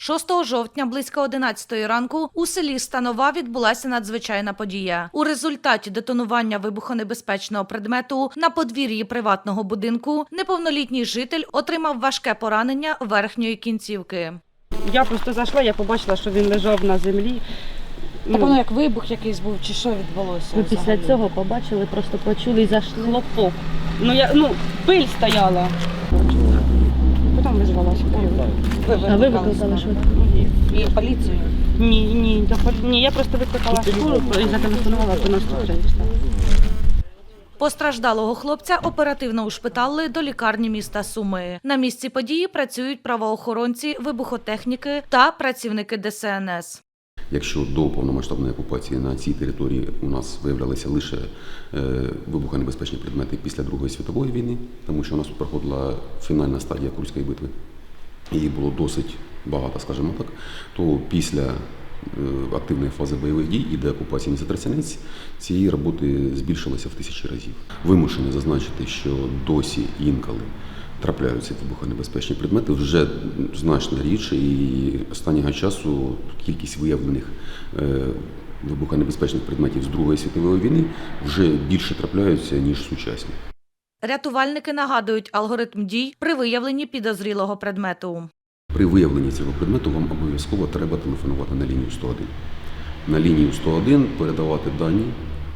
6 жовтня близько 11 ранку у селі Станова відбулася надзвичайна подія. У результаті детонування вибухонебезпечного предмету на подвір'ї приватного будинку неповнолітній житель отримав важке поранення верхньої кінцівки. Я просто зайшла, я побачила, що він лежав на землі. Так воно як вибух якийсь був, чи що відбулося? Ми після взагалі? цього побачили, просто почули і зайшли. хлопок. Ну я ну пиль стояла. Потім визвала А ви викликали швидку? І поліцію? Ні, ні, ні, я просто викликала скору і зателефонувала до нас тут. Постраждалого хлопця оперативно ушпиталили до лікарні міста Суми. На місці події працюють правоохоронці, вибухотехніки та працівники ДСНС. Якщо до повномасштабної окупації на цій території у нас виявлялися лише е, вибухонебезпечні предмети після Другої світової війни, тому що у нас проходила фінальна стадія Курської битви, її було досить багато, скажімо так, то після е, активної фази бойових дій і деокупації міста цієї роботи збільшилося в тисячі разів. Вимушені зазначити, що досі інколи трапляються вибухонебезпечні предмети вже значно рідше, і останнього часу кількість виявлених е, вибухонебезпечних предметів з Другої світової війни вже більше трапляються, ніж сучасні. Рятувальники нагадують алгоритм дій при виявленні підозрілого предмету. При виявленні цього предмету вам обов'язково треба телефонувати на лінію 101. На лінію 101 передавати дані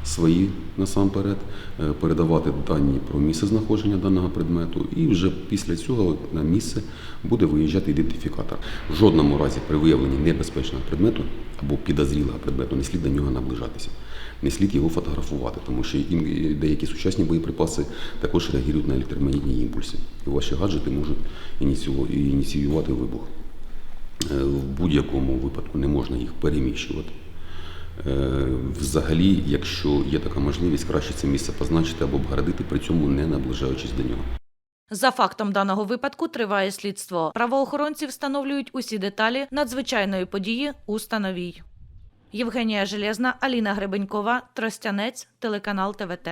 свої насамперед, е, передавати дані про місце знаходження даного предмету, і вже після цього на місце буде виїжджати ідентифікатор. В жодному разі при виявленні небезпечного предмету або підозрілого предмету не слід до нього наближатися. Не слід його фотографувати, тому що деякі сучасні боєприпаси також реагують на електромагнітні імпульси. І ваші гаджети можуть ініціювати- ініціювати вибух. Е, В будь-якому випадку не можна їх переміщувати. Е, Взагалі, якщо є така можливість, краще це місце позначити або обгородити, при цьому не наближаючись до нього. За фактом даного випадку триває слідство. Правоохоронці встановлюють усі деталі надзвичайної події у Становій. Євгенія Железна, Аліна Гребенькова, Тростянець, телеканал ТВТ.